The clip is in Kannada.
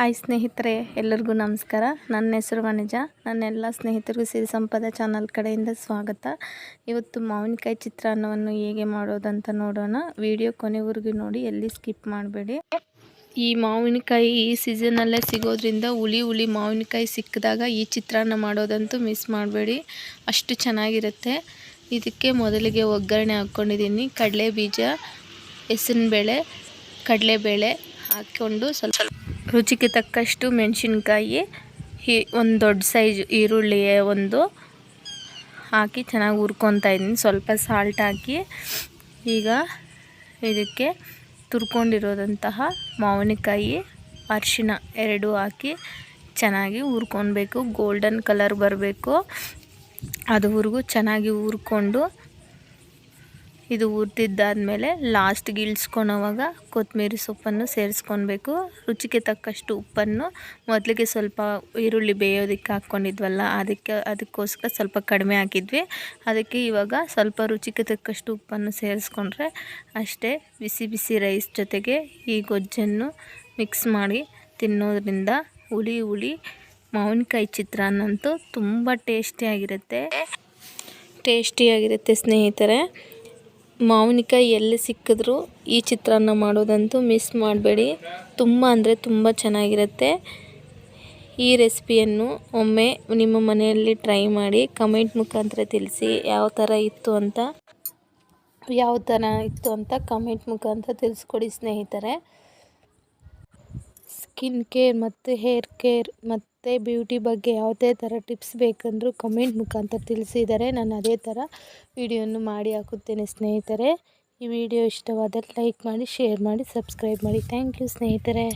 ಹಾಯ್ ಸ್ನೇಹಿತರೆ, ಎಲ್ಲರಿಗೂ ನಮಸ್ಕಾರ. ನನ್ನ ಹೆಸರು ವನಿಜ. ನನ್ನೆಲ್ಲ ಸ್ನೇಹಿತರಿಗೂ ಸಿರಿ ಸಂಪದ ಚಾನಲ್ ಕಡೆಯಿಂದ ಸ್ವಾಗತ. ಇವತ್ತು ಮಾವಿನಕಾಯಿ ಚಿತ್ರಾನ್ನವನ್ನು ಹೇಗೆ ಮಾಡೋದಂತ ನೋಡೋಣ. ವಿಡಿಯೋ ಕೊನೆವರೆಗೂ ನೋಡಿ, ಎಲ್ಲಿ ಸ್ಕಿಪ್ ಮಾಡಬೇಡಿ. ಈ ಮಾವಿನಕಾಯಿ ಈ ಸೀಸನಲ್ಲೇ ಸಿಗೋದ್ರಿಂದ ಹುಳಿ ಹುಳಿ ಮಾವಿನಕಾಯಿ ಸಿಕ್ಕಿದಾಗ ಈ ಚಿತ್ರಾನ್ನ ಮಾಡೋದಂತೂ ಮಿಸ್ ಮಾಡಬೇಡಿ. ಅಷ್ಟು ಚೆನ್ನಾಗಿರುತ್ತೆ. ಇದಕ್ಕೆ ಮೊದಲಿಗೆ ಒಗ್ಗರಣೆ ಹಾಕ್ಕೊಂಡಿದ್ದೀನಿ. ಕಡಲೆ ಬೀಜ ಹೆಸರುಬೇಳೆ ಕಡಲೆಬೇಳೆ ಹಾಕ್ಕೊಂಡು ಸ್ವಲ್ಪ ರುಚಿಗೆ ತಕ್ಕಷ್ಟು ಮೆಣಸಿನ್ಕಾಯಿ ಈ ಒಂದು ದೊಡ್ಡ ಸೈಜ್ ಈರುಳ್ಳಿ ಒಂದು ಹಾಕಿ ಚೆನ್ನಾಗಿ ಹುರ್ಕೊತಾ ಇದ್ದೀನಿ. ಸ್ವಲ್ಪ ಸಾಲ್ಟ್ ಹಾಕಿ. ಈಗ ಇದಕ್ಕೆ ತುರ್ಕೊಂಡಿರೋದಂತಹ ಮಾವಿನಕಾಯಿ ಅರಿಶಿನ ಎರಡು ಹಾಕಿ ಚೆನ್ನಾಗಿ ಹುರ್ಕೊಬೇಕು ಗೋಲ್ಡನ್ ಕಲರ್ ಬರಬೇಕು. ಅದುವರೆಗೂ ಚೆನ್ನಾಗಿ ಹುರ್ಕೊಂಡು ಇದು ಹುರಿದಿದ್ದಾದಮೇಲೆ ಲಾಸ್ಟ್ಗೆ ಇಳಿಸ್ಕೊಳೋವಾಗ ಕೊತ್ತಂಬರಿ ಸೊಪ್ಪನ್ನು ಸೇರಿಸ್ಕೊಳ್ಬೇಕು ರುಚಿಗೆ ತಕ್ಕಷ್ಟು ಉಪ್ಪನ್ನು ಮೊದಲಿಗೆ ಸ್ವಲ್ಪ ಈರುಳ್ಳಿ ಬೇಯೋದಕ್ಕೆ ಹಾಕ್ಕೊಂಡಿದ್ವಲ್ಲ, ಅದಕ್ಕೆ ಅದಕ್ಕೋಸ್ಕರ ಸ್ವಲ್ಪ ಕಡಿಮೆ ಹಾಕಿದ್ವಿ. ಅದಕ್ಕೆ ಇವಾಗ ಸ್ವಲ್ಪ ರುಚಿಗೆ ತಕ್ಕಷ್ಟು ಉಪ್ಪನ್ನು ಸೇರಿಸ್ಕೊಂಡ್ರೆ ಅಷ್ಟೇ ಬಿಸಿ ಬಿಸಿ ರೈಸ್ ಜೊತೆಗೆ ಈ ಗೊಜ್ಜನ್ನು ಮಿಕ್ಸ್ ಮಾಡಿ ತಿನ್ನೋದ್ರಿಂದ ಹುಳಿ ಹುಳಿ ಮಾವಿನಕಾಯಿ ಚಿತ್ರಾನ್ನಂತೂ ತುಂಬ ಟೇಸ್ಟಿಯಾಗಿರುತ್ತೆ ಟೇಸ್ಟಿಯಾಗಿರುತ್ತೆ ಸ್ನೇಹಿತರೆ. ಮಾವಿನಕಾಯಿ ಎಲ್ಲಿ ಸಿಕ್ಕಿದ್ರೂ ಈ ಚಿತ್ರಾನ್ನ ಮಾಡೋದಂತೂ ಮಿಸ್ ಮಾಡಬೇಡಿ. ತುಂಬ ಅಂದರೆ ತುಂಬ ಚೆನ್ನಾಗಿರುತ್ತೆ. ಈ ರೆಸಿಪಿಯನ್ನು ಒಮ್ಮೆ ನಿಮ್ಮ ಮನೆಯಲ್ಲಿ ಟ್ರೈ ಮಾಡಿ ಕಮೆಂಟ್ ಮುಖಾಂತರ ತಿಳಿಸಿ ಯಾವ ಥರ ಇತ್ತು ಅಂತ. ಯಾವ ಥರ ಇತ್ತು ಅಂತ ಕಮೆಂಟ್ ಮುಖಾಂತರ ತಿಳಿಸ್ಕೊಡಿ ಸ್ನೇಹಿತರೆ. ಸ್ಕಿನ್ ಕೇರ್ ಮತ್ತು ಹೇರ್ ಕೇರ್ ಮತ್ತು ಬ್ಯೂಟಿ ಬಗ್ಗೆ ಯಾವುದೇ ಥರ ಟಿಪ್ಸ್ ಬೇಕಂದರೂ ಕಮೆಂಟ್ ಮುಖಾಂತರ ತಿಳಿಸಿದರೆ ನಾನು ಅದೇ ಥರ ವಿಡಿಯೋನು ಮಾಡಿ ಹಾಕುತ್ತೇನೆ ಸ್ನೇಹಿತರೆ. ಈ ವಿಡಿಯೋ ಇಷ್ಟವಾದರೆ ಲೈಕ್ ಮಾಡಿ, ಶೇರ್ ಮಾಡಿ, ಸಬ್ಸ್ಕ್ರೈಬ್ ಮಾಡಿ. ಥ್ಯಾಂಕ್ ಯು ಸ್ನೇಹಿತರೆ.